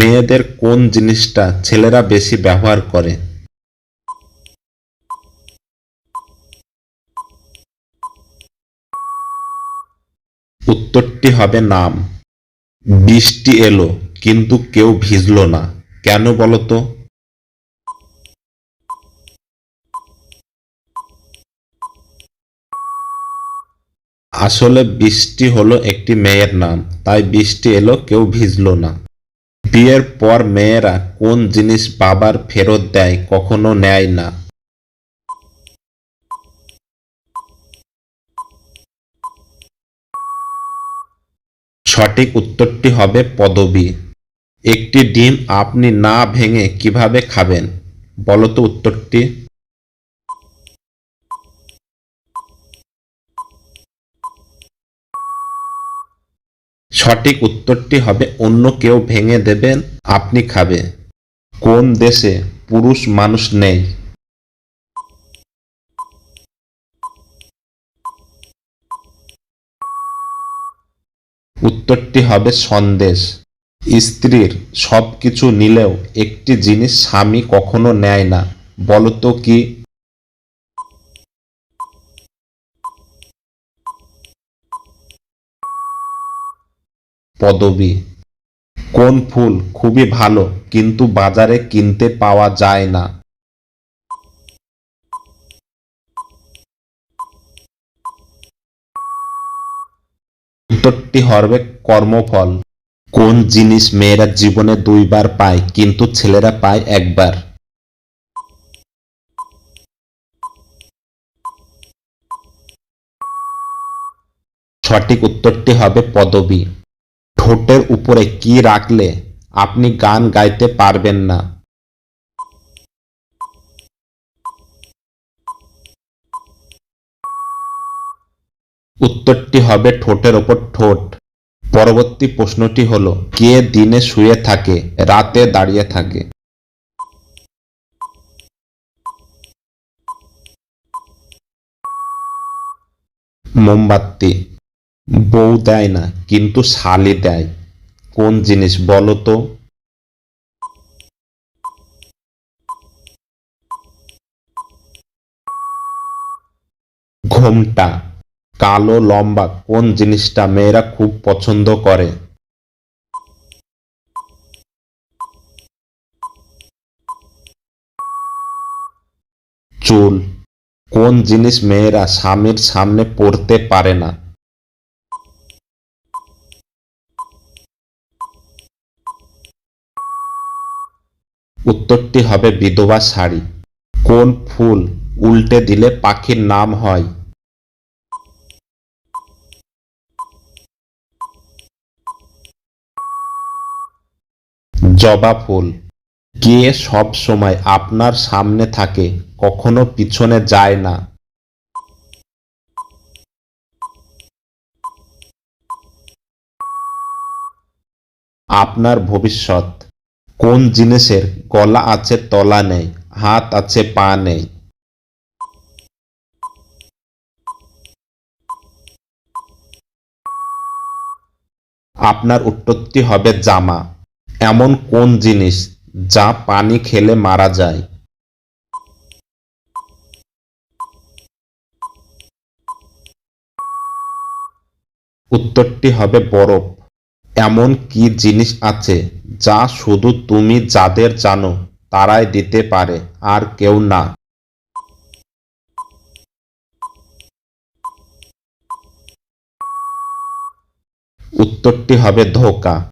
মেয়েদের কোন জিনিসটা ছেলেরা বেশি ব্যবহার করে? উত্তরটি হবে নাম। বৃষ্টি এলো, কিন্তু কেউ ভিজলো না। কেন বলো তো? আসলে বৃষ্টি হলো একটি মেয়ের নাম, তাই বৃষ্টি এলো, কেউ ভিজলো না। বিয়ের পর মেয়েরা কোন জিনিস বাবার ফেরত দেয় কখনো নেয় না। সঠিক উত্তরটি হবে পদবি। একটি ডিম আপনি না ভেঙে কীভাবে খাবেন? বলতো উত্তরটি। সঠিক উত্তরটি হবে, অন্য কেউ ভেঙে দেবেন, আপনি খাবে কোন দেশে পুরুষ মানুষ নেই? উত্তরটি হবে সন্দেশ। স্ত্রীর সব কিছু নিলেও একটি জিনিস স্বামী কখনো নেয় না। বলতো কি পদবী। কোন ফুল খুবই ভালো, কিন্তু বাজারে কিনতে পাওয়া যায় না। উত্তরটি হবে কর্মফল। কোন জিনিস মেয়েরা জীবনে দুইবার পায়, কিন্তু ছেলেরা পায় একবার? সঠিক উত্তরটি হবে পদবী। ঠোঁটের উপরে কি রাখলে আপনি গান গাইতে পারবেন না? উত্তরটি হবে ঠোঁটের ওপর ঠোঁট। পরবর্তী প্রশ্নটি হল, কে দিনে শুয়ে থাকে, রাতে দাঁড়িয়ে থাকে? মোমবাতি। বউ দেয় না, কিন্তু শালি দেয়। কোন জিনিস বলো তো? ঘোমটা, কালো, লম্বা, কোন জিনিসটা মেয়েরা খুব পছন্দ করে? চুল, কোন জিনিস মেয়েরা স্বামীর সামনে পরতে পারে না? উত্তরটি হবে বিধবা শাড়ি। কোন ফুল উল্টে দিলে পাখির নাম হয়? জবা ফুল। কে সব সময় আপনার সামনে থাকে, কখনো পিছনে যায় না। আপনার ভবিষ্যৎ। কোন জিনিসের গলা আছে তলা নেই, হাত আছে পা নেই? আপনার উত্তরটি হবে জামা। এমন কোন জিনিস যা পানি খেলে মারা যায়? উত্তরটি হবে বরফ। এমন কি জিনিস আছে যা শুধু তুমি যাদের জানো তারাই দিতে পারে আর কেউ না। উত্তরটি হবে ধোকা।